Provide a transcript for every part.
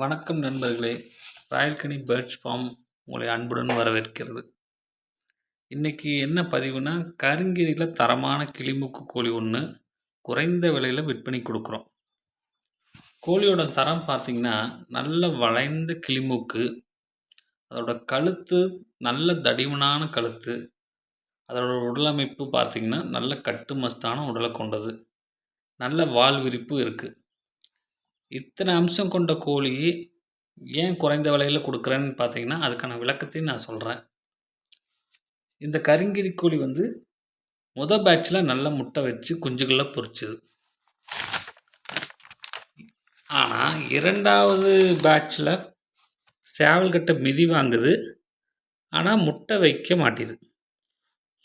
வணக்கம் நண்பர்களே. ராயல்கனி birds form உங்களை அன்புடன் வரவேற்கிறது. இன்றைக்கி என்ன பதிவுனா கருங்கிரியில் தரமான கிளிமுக்கு கோழி ஒன்று குறைந்த விலையில் விற்பனை கொடுக்குறோம். கோழியோட தரம் பார்த்திங்கன்னா நல்ல வளைந்த கிளிமுக்கு அதோட கழுத்து நல்ல தடிமனான கழுத்து அதோட உடலமைப்பு பார்த்திங்கன்னா நல்ல கட்டுமஸ்தான உடலை கொண்டது. நல்ல வால் விரிப்பு இருக்குது இத்தனை அம்சம் கொண்ட கோழி ஏன் குறைந்த விலையில் கொடுக்குறேன்னு பார்த்தீங்கன்னா அதுக்கான விளக்கத்தையும் நான் சொல்கிறேன் இந்த கருங்கிரி கோழி வந்து முத பேட்சில் நல்ல முட்டை வச்சு குஞ்சுகளை பொறிச்சுது ஆனால் இரண்டாவது பேட்சில் சேவல்கிட்ட மிதி வாங்குது. ஆனால் முட்டை வைக்க மாட்டேது.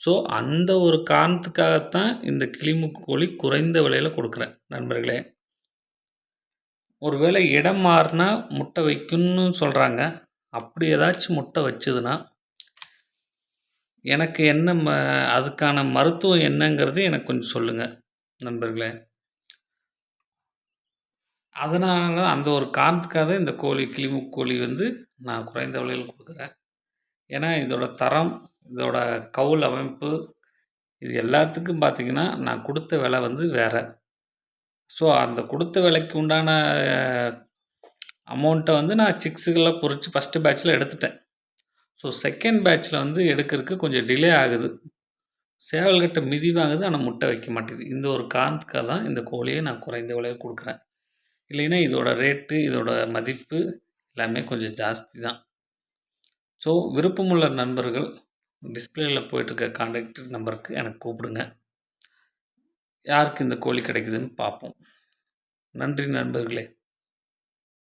ஸோ அந்த ஒரு காரணத்துக்காகத்தான் இந்த கிளிமுக்கு கோழி குறைந்த விலையில் கொடுக்குறேன். நண்பர்களே ஒருவேளை இடம் மாறினா முட்டை வைக்கும்னு சொல்கிறாங்க அப்படி ஏதாச்சும் முட்டை வச்சுதுன்னா எனக்கு என்ன ம அதுக்கான மருத்துவம் என்னங்கிறது எனக்கு கொஞ்சம் சொல்லுங்கள் நண்பர்களே. அதனால அந்த ஒரு காரணத்துக்காக இந்த கோழி கிளிமுக் கோழி வந்து நான் குறைந்த விலையில் கொடுக்குறேன். ஏன்னா இதோட தரம் இதோட கவுல் அமைப்பு இது எல்லாத்துக்கும் பார்த்திங்கன்னா நான் கொடுத்த விலை வந்து வேறு. ஸோ அந்த கொடுத்த விலைக்கு உண்டான அமௌண்ட்டை வந்து நான் சிக்ஸுகளாக பொறிச்சு ஃபஸ்ட்டு பேட்ச்சில் எடுத்துட்டேன். ஸோ செகண்ட் பேட்ச்சில் வந்து எடுக்கிறதுக்கு கொஞ்சம் டிலே ஆகுது. சேவல்கிட்ட மிதி வாங்குது ஆனால் முட்டை வைக்க மாட்டேது இந்த ஒரு காரணத்துக்காக தான் இந்த கோழியை நான் குறைந்த விலையில் கொடுக்குறேன். இல்லைன்னா இதோட ரேட்டு இதோட மதிப்பு எல்லாமே கொஞ்சம் ஜாஸ்தி தான். ஸோ விருப்பமுள்ள நண்பர்கள் டிஸ்பிளேயில் போயிட்டுருக்க கான்டாக்ட் நம்பருக்கு எனக்கு கூப்பிடுங்க. யாருக்கு இந்த கோழி கிடைக்குதுன்னு பார்ப்போம். நன்றி நண்பர்களே.